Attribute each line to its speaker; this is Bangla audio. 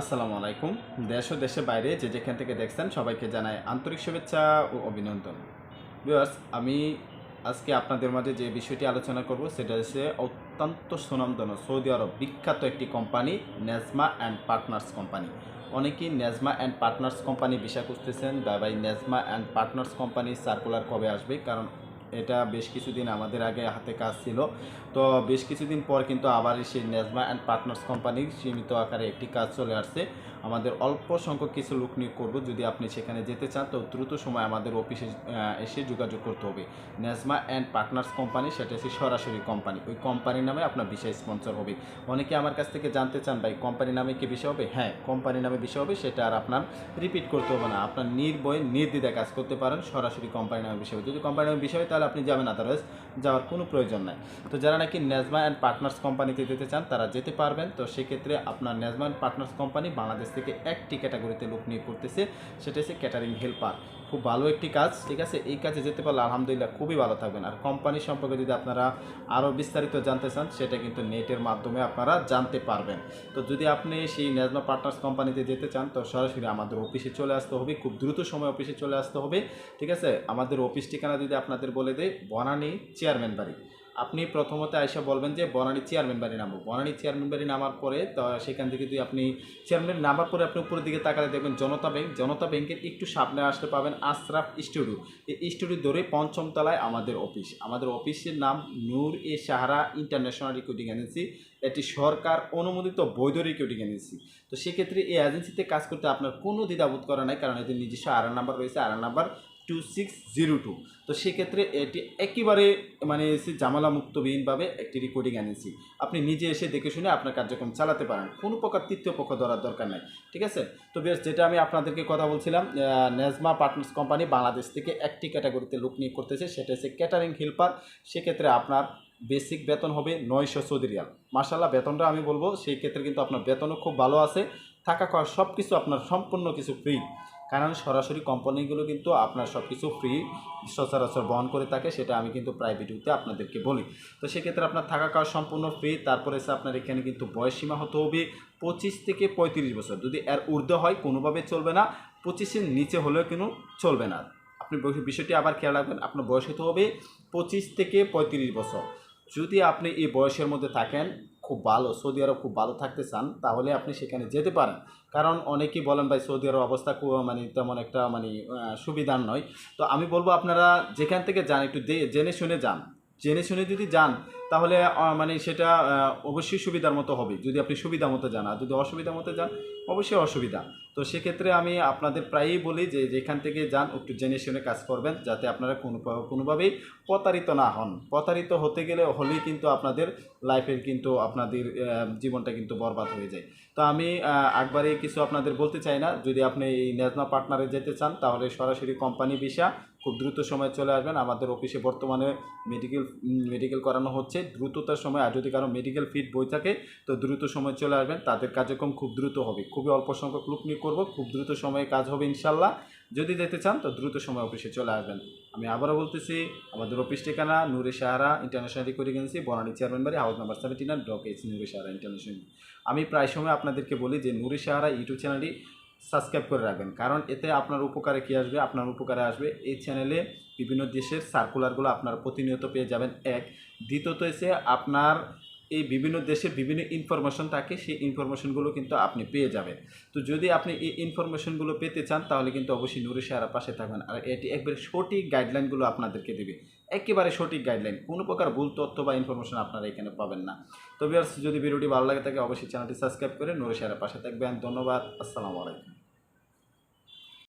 Speaker 1: আসসালামু আলাইকুম। দেশ ও দেশের বাইরে যে যেখান থেকে দেখছেন সবাইকে জানাই আন্তরিক শুভেচ্ছা ও অভিনন্দন। ভিউয়ার্স, আমি আজকে আপনাদের মাঝে যে বিষয়টি আলোচনা করব সেটা হচ্ছে অত্যন্ত সুনামধন্য সৌদি আরব বিখ্যাত একটি company Nesma and partners company. অনেকেই নেজমা অ্যান্ড পার্টনার্স কোম্পানি বিষয় খুঁজতেছেন। ভাই Nesma and partners company circular কবে আসবে? কারণ এটা বেশ কিছুদিন আমাদের আগে হাতে কাজ ছিল। তো বেশ কিছুদিন পর কিন্তু আবার সেই নেজমা অ্যান্ড পার্টনার্স কোম্পানির সীমিত আকারে একটি কাজ চলে আসছে। আমাদের অল্প সংখ্যক কিছু লোক নিয়োগ করব, যদি আপনি সেখানে যেতে চান, তো দ্রুত সময় আমাদের অফিসে এসে যোগাযোগ করতে হবে। নেজমা অ্যান্ড পার্টনার্স কোম্পানি সেটা হচ্ছে সরাসরি কোম্পানি ওই কোম্পানির নামে আপনার বিষয় স্পন্সর হবে। অনেকে আমার কাছ থেকে জানতে চান, ভাই কোম্পানি নামে কি বিষয় হবে? হ্যাঁ কোম্পানি নামে বিষয় হবে, সেটা আর আপনার রিপিট করতে হবে না। আপনার নির্ভয়ে, নির্দ্বিধায় কাজ করতে পারেন, সরাসরি কোম্পানি নামে বিষয় হবে। যদি কোম্পানি নামে বিষয় হয় তাহলে আপনি যাবেন আদারওয়াইজ যাওয়ার কোনো প্রয়োজন নাই। তো যারা নাকি নেজমা অ্যান্ড পার্টনার্স কোম্পানিতে যেতে চান, তারা যেতে পারবেন। তো সেক্ষেত্রে আপনার Nesma and partners company Bangladesh থেকে একটি ক্যাটাগরিতে লোক নিয়ে করতেছে, সেটা হচ্ছে ক্যাটারিং হেল্পার খুব ভালো একটি কাজ, ঠিক আছে? এই কাজে যেতে পারলে আলহামদুলিল্লাহ খুবই ভালো থাকবেন। আর কোম্পানি সম্পর্কে যদি আপনারা আরও বিস্তারিত জানতে চান, সেটা কিন্তু নেটের মাধ্যমে আপনারা জানতে পারবেন। তো যদি আপনি সেই ন্যাজমা পার্টনার্স কোম্পানিতে যেতে চান, তো সরাসরি আমাদের অফিসে চলে আসতে হবে। খুব দ্রুত সময় অফিসে চলে আসতে হবে, ঠিক আছে? আমাদের অফিস ঠিকানা যদি আপনাদের বলে দেয়, বনানি চেয়ারম্যান বাড়ি। আপনি প্রথমত আইসা বলবেন যে বনানী চেয়ারম্যান বাড়ি নামবো। বনানী চেয়ারম্যান বাড়ি নামার পরে তো সেখান থেকে যদি আপনি চেয়ারম্যান নামার পরে আপনি উপরের দিকে তাকালে দেখবেন জনতা ব্যাংক জনতা ব্যাংকের একটু সামনে আসতে পাবেন আশরাফ স্টুডিও। এই স্টুডিও ধরে পঞ্চম তলায় আমাদের অফিস আমাদের অফিসের নাম Noor e Sahara international recruiting agency এটি সরকার অনুমোদিত বৈধ রিক্রুটিং এজেন্সি তো সেক্ষেত্রে এই এজেন্সিতে কাজ করতে আপনার কোনো দ্বিধাবোধ করা নাই, কারণ এদের নিজস্ব আর নাম্বার রয়েছে। আর number two six zero two তো সেক্ষেত্রে এটি একেবারে মানে এসে জামালা মুক্তবিহীনভাবে একটি রেকর্ডিং এনেছি আপনি নিজে এসে দেখে শুনে আপনার কার্যক্রম চালাতে পারেন। কোনো প্রকার তৃতীয় পক্ষ ধরার দরকার নাই, ঠিক আছে? তো বেশ, যেটা আমি আপনাদেরকে কথা বলছিলাম নেজমা পার্টনার্স কোম্পানি বাংলাদেশ থেকে একটি ক্যাটাগরিতে লোক নিয়োগ করতেছে, সেটা হচ্ছে ক্যাটারিং হেল্পার সেক্ষেত্রে আপনার বেসিক বেতন হবে নয়শো চৌধুরী রিয়াল। মার্শাল্লাহ বেতনটা আমি বলব, সেই ক্ষেত্রে কিন্তু আপনার বেতনও খুব ভালো আছে। থাকা খাওয়া সব কিছু আপনার সম্পূর্ণ কিছু ফ্রি কারণ সরাসরি কোম্পানিগুলো কিন্তু আপনার সব কিছু ফ্রি সচরাচর বহন করে থাকে, সেটা আমি কিন্তু প্রায় ভিডিওতে আপনাদেরকে বলি। তো সেক্ষেত্রে আপনার থাকা খাওয়া সম্পূর্ণ ফ্রি তারপরে আপনার এখানে কিন্তু বয়সসীমা হতে হবে পঁচিশ থেকে পঁয়ত্রিশ বছর। যদি এর ঊর্ধ্বে হয়, কোনোভাবে চলবে না, পঁচিশের নিচে হলেও কিন্তু চলবে না। আপনি বিষয়টি আবার খেয়াল রাখবেন, আপনার বয়স হতে হবে পঁচিশ থেকে পঁয়ত্রিশ বছর। যদি আপনি এই বয়সের মধ্যে থাকেন খুব ভালো, সৌদি আরব খুব ভালো থাকতে চান, তাহলে আপনি সেখানে যেতে পারেন। কারণ অনেকেই বলেন, ভাই, সৌদি আরব অবস্থা মানে তেমন একটা মানে সুবিধার নয়। তো আমি বলব আপনারা যেখান থেকে যান, একটু জেনে শুনে যান। জেনে শুনে যদি যান, তাহলে মানে সেটা অবশ্যই সুবিধার মতো হবে। যদি আপনি সুবিধা মতো যান, আর যদি অসুবিধা মতো যান, অবশ্যই অসুবিধা। তো সেক্ষেত্রে আমি আপনাদের প্রায়ই বলি যে, যেখান থেকে যান, একটু জেনে শুনে কাজ করবেন, যাতে আপনারা কোনো কোনোভাবেই প্রতারিত না হন। প্রতারিত হতে গেলে হলেই কিন্তু আপনাদের লাইফের কিন্তু আপনাদের জীবনটা কিন্তু বরবাদ হয়ে যায়। তো আমি একবারে কিছু আপনাদের বলতে চাই না। যদি আপনি এই নেজমা পার্টনারে যেতে চান, তাহলে সরাসরি কোম্পানি ভিসা খুব দ্রুত সময় চলে আসবেন। আমাদের অফিসে বর্তমানে মেডিকেল মেডিকেল করানো হচ্ছে। দ্রুততার সময়, আর যদি কারও মেডিকেল ফিট বই থাকে, তো দ্রুত সময় চলে আসবেন। তাদের কার্যক্রম খুব দ্রুত হবে। খুবই অল্প সংখ্যক লোক নিয়োগ করব। খুব দ্রুত সময়ে কাজ হবে ইনশাল্লাহ যদি যেতে চান, তো দ্রুত সময় অফিসে চলে আসবেন। আমি আবারও বলতেছি, আমাদের অফিস ঠিকানা Noore Sahara international recruiting agency Banani chairman বাড়ি house number seventy nine block H Noore Sahara international আমি প্রায় সময় আপনাদেরকে বলি যে, নূরে সাহারা ইউটিউব চ্যানেলটি সাবস্ক্রাইব করে রাখবেন। কারণ এতে আপনার উপকারে কী আসবে? আপনার উপকারে আসবে এই চ্যানেলে বিভিন্ন দেশের সার্কুলারগুলো আপনারা প্রতিনিয়ত পেয়ে যাবেন। এক, দ্বিতীয়ত এসে আপনার এই বিভিন্ন দেশের বিভিন্ন ইনফরমেশন থাকে, সেই ইনফরমেশনগুলো কিন্তু আপনি পেয়ে যাবেন। তো যদি আপনি এই ইনফরমেশনগুলো পেতে চান, তাহলে কিন্তু অবশ্যই নুরে পাশে থাকবেন। আর এটি একবারে সঠিক গাইডলাইনগুলো আপনাদেরকে দেবে। একেবারে সঠিক গাইডলাইন কোনো প্রকার ভুল তথ্য বা ইনফরমেশন আপনারা এখানে পাবেন না। তবে আর যদি ভিডিওটি ভালো লাগে থাকে, অবশ্যই চ্যানেলটি সাবস্ক্রাইব করে নুরে পাশে থাকবেন। ধন্যবাদ। আসসালামু আলাইকুম।